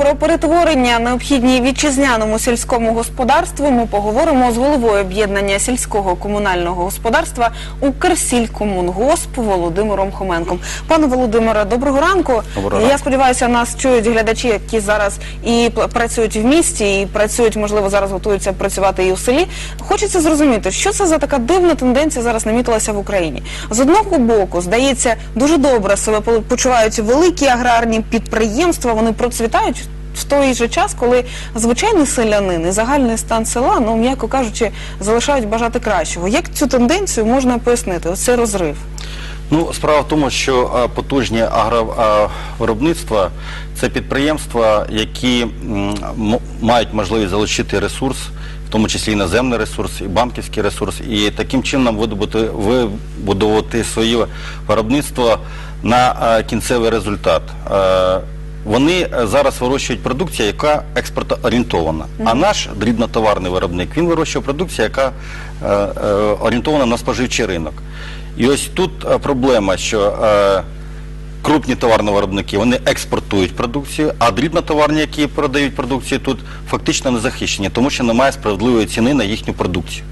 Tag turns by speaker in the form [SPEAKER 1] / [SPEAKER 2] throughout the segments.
[SPEAKER 1] Про перетворення необхідні вітчизняному сільському господарству ми поговоримо з головою об'єднання сільського комунального господарства Укрсількомунгосп Володимиром Хоменком. Пане Володимире, доброго ранку.
[SPEAKER 2] Доброго
[SPEAKER 1] Я сподіваюся, нас чують глядачі, які зараз і працюють в місті, і працюють, можливо, зараз готуються працювати і у селі. Хочеться зрозуміти, що це за така дивна тенденція зараз намітилася в Україні. З одного боку, здається, дуже добре себе почувають великі аграрні підприємства, вони процвітають. В той же час, коли звичайний селянин і загальний стан села, ну м'яко кажучи, залишають бажати кращого. Як цю тенденцію можна пояснити? Ось цей розрив.
[SPEAKER 2] Ну, справа в тому, що потужні агровиробництва – це підприємства, які мають можливість залучити ресурс, в тому числі і наземний ресурс, і банківський ресурс, і таким чином видобути, вибудувати своє виробництво на кінцевий результат. Вони е, зараз вирощують продукцію, яка експортоорієнтована. А наш дрібнотоварний виробник він вирощує продукцію, яка е, е, орієнтована на споживчий ринок. І ось тут е, проблема, що е, крупні товарні виробники вони експортують продукцію, а дрібнотоварні, які продають продукцію, тут фактично не захищені, тому що немає справедливої ціни на їхню продукцію.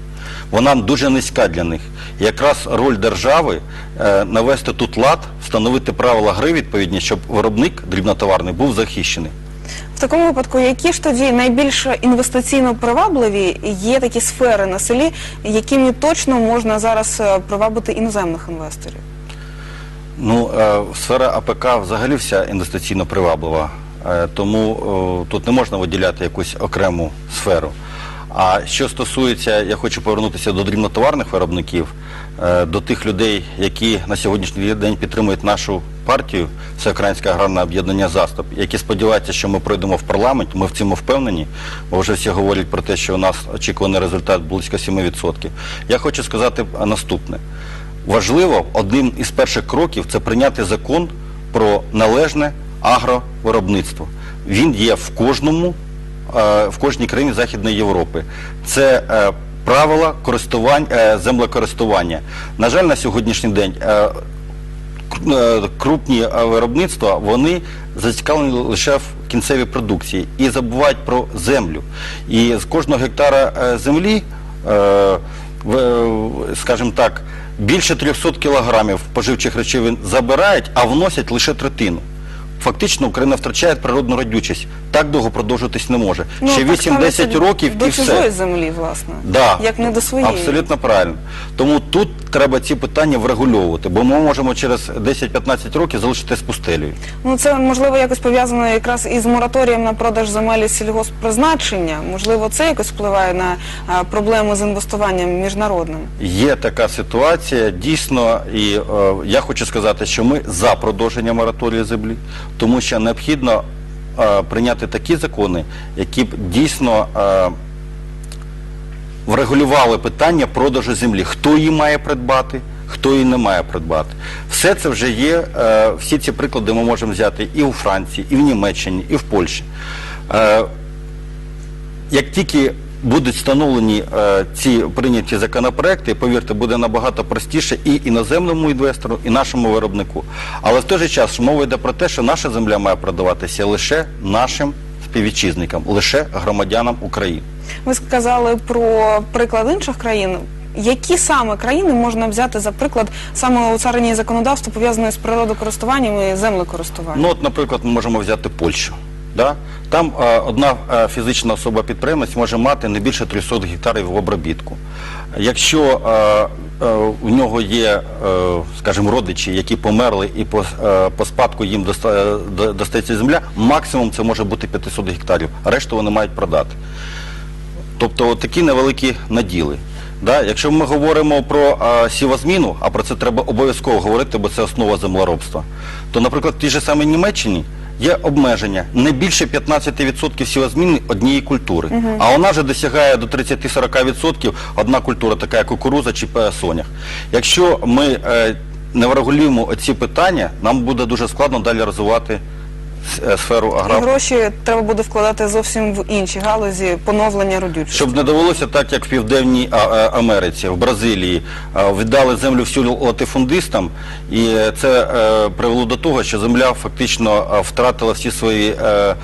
[SPEAKER 2] Вона дуже низька для них. І якраз роль держави е, навести тут лад, встановити правила гри відповідні, щоб виробник дрібнотоварний був захищений.
[SPEAKER 1] В такому випадку, які ж тоді найбільш інвестиційно привабливі є такі сфери на селі, якими точно можна зараз е, привабити іноземних інвесторів?
[SPEAKER 2] Ну, е, сфера АПК взагалі вся інвестиційно приваблива, тому тут не можна виділяти якусь окрему сферу. А що стосується, я хочу повернутися до дрібнотоварних виробників, е, до тих людей, які на сьогоднішній день підтримують нашу партію, Всеукраїнське аграрне об'єднання «Заступ», які сподіваються, що ми пройдемо в парламент, ми в цьому впевнені, бо вже всі говорять про те, що у нас очікуваний результат близько 7%. Я хочу сказати наступне. Важливо, одним із перших кроків це прийняти закон про належне агровиробництво. Він є в кожному, в кожній країні Західної Європи. Це е, правила користувань, е, землекористування. На жаль, на сьогоднішній день е, кр- е, крупні е, виробництва вони зацікавлені лише в кінцевій продукції і забувають про землю. І з кожного гектара е, землі, е, скажімо так, більше 300 кілограмів поживчих речовин забирають, а вносять лише третину. Фактично Україна втрачає природну родючість. Так довго продовжуватись не може. Ще
[SPEAKER 1] Ну, так
[SPEAKER 2] 8-10 років
[SPEAKER 1] до
[SPEAKER 2] і все.
[SPEAKER 1] чужої землі, власне.
[SPEAKER 2] Да,
[SPEAKER 1] Як не до своєї.
[SPEAKER 2] Абсолютно правильно. Тому тут треба ці питання врегульовувати, бо ми можемо через 10-15 років залишитись пустелею.
[SPEAKER 1] Ну це можливо якось пов'язано якраз із мораторієм на продаж земель сільгосппризначення. Можливо, це якось впливає на а, проблему з інвестуванням міжнародним.
[SPEAKER 2] Є така ситуація, дійсно, і е, я хочу сказати, що ми за продовження мораторію землі, тому що необхідно е, прийняти такі закони, які б дійсно е, врегулювали питання продажу землі. Хто її має придбати, хто її не має придбати. Все це вже є, е, всі ці приклади ми можемо взяти і у Франції, і в Німеччині, і в Польщі. Е, як тільки будуть встановлені е, ці прийняті законопроекти, повірте, буде набагато простіше і іноземному інвестору, і нашому виробнику. Але в той же час мова йде про те, що наша земля має продаватися лише нашим співвітчизникам, лише громадянам України.
[SPEAKER 1] Ви сказали про приклад інших країн. Які саме країни можна взяти за приклад саме у царині законодавства пов'язане з природокористуванням і землекористуванням?
[SPEAKER 2] Ну, от, наприклад, ми можемо взяти Польщу. Да? Там е, одна е, фізична особа-підприємець може мати не більше 300 гектарів в обробітку. Якщо е, е, у нього є, е, скажімо, родичі, які померли і по, е, по спадку їм доста, до- достається земля, максимум це може бути 500 гектарів, а решту вони мають продати. Тобто такі невеликі наділи. Да? Якщо ми говоримо про а, сівозміну, а про це треба обов'язково говорити, бо це основа землеробства, то, наприклад, в тій же самій Німеччині є обмеження не більше 15% сівозміни однієї культури. А вона вже досягає до 30-40% одна культура, така як кукуруза чи соня. сонях. Якщо ми е, не врегулюємо ці питання, нам буде дуже складно далі розвивати аграрну. сферу
[SPEAKER 1] І
[SPEAKER 2] агра...
[SPEAKER 1] гроші треба буде вкладати зовсім в інші галузі поновлення родючості.
[SPEAKER 2] Щоб не довелося так, як в Південній е, Америці, в Бразилії, е, віддали землю всю латифундистам, і е, це е, привело до того, що земля фактично е, втратила всі свої, е,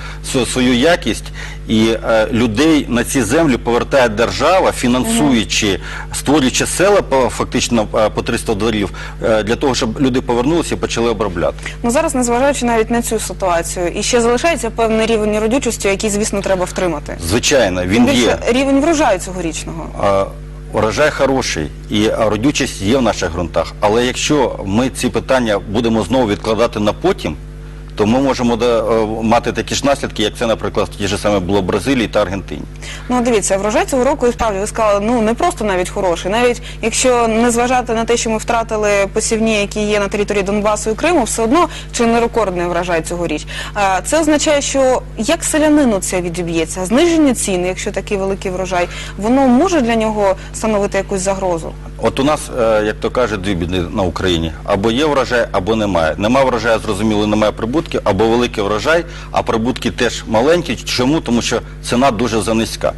[SPEAKER 2] свою якість, і е, людей на ці землі повертає держава, фінансуючи, створюючи села по, фактично е, по 300 дворів, е, для того, щоб люди повернулися і почали обробляти.
[SPEAKER 1] Ну зараз, незважаючи навіть на цю ситуацію, і ще залишається певний рівень родючості, який, звісно, треба втримати.
[SPEAKER 2] Звичайно,
[SPEAKER 1] Тим
[SPEAKER 2] він є.
[SPEAKER 1] рівень врожаю цьогорічного.
[SPEAKER 2] А, Урожай хороший і родючість є в наших ґрунтах. Але якщо ми ці питання будемо знову відкладати на потім, то ми можемо да, е, мати такі ж наслідки, як це, наприклад, ті ж саме було в Бразилії та Аргентині.
[SPEAKER 1] Ну врожай врожай цього року, і справді ви сказали, ну не просто навіть хороший. Навіть якщо не зважати на те, що ми втратили посівні, які є на території Донбасу і Криму, все одно чи не рекордний врожай цьогоріч. Це означає, що як селянину це відіб'ється, зниження ціни, якщо такий великий врожай, воно може для нього становити якусь загрозу.
[SPEAKER 2] От у нас, е, як то кажуть, дві біди на Україні. Або є врожай, або немає. Нема врожаю, зрозуміло, немає прибутків, або великий врожай, а прибутки теж маленькі. Чому? Тому що ціна дуже занизька.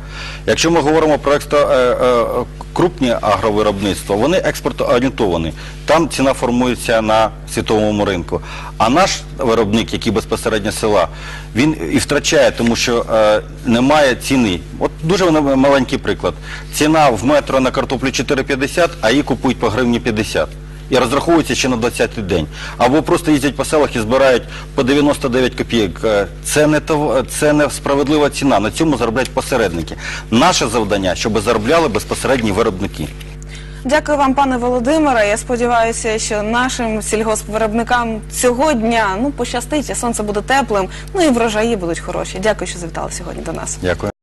[SPEAKER 2] Якщо ми говоримо про е, е, крупні агровиробництва, вони експортоорієнтовані. Там ціна формується на світовому ринку. А наш виробник, який безпосередньо села, він і втрачає, тому що е, немає ціни. От дуже маленький приклад. Ціна в метро на картоплю 4,50, а її купують по гривні 50. І розраховується ще на 20-й день. Або просто їздять по селах і збирають по 99 копійок. Е, Це не тов- це не справедлива ціна. На цьому заробляють посередники. Наше завдання, щоб заробляли безпосередні виробники.
[SPEAKER 1] Дякую вам, пане Володимире. Я сподіваюся, що нашим сільгоспвиробникам цього дня ну пощастить, і сонце буде теплим, ну і врожаї будуть хороші. Дякую, що завітали сьогодні до нас.
[SPEAKER 2] Дякую.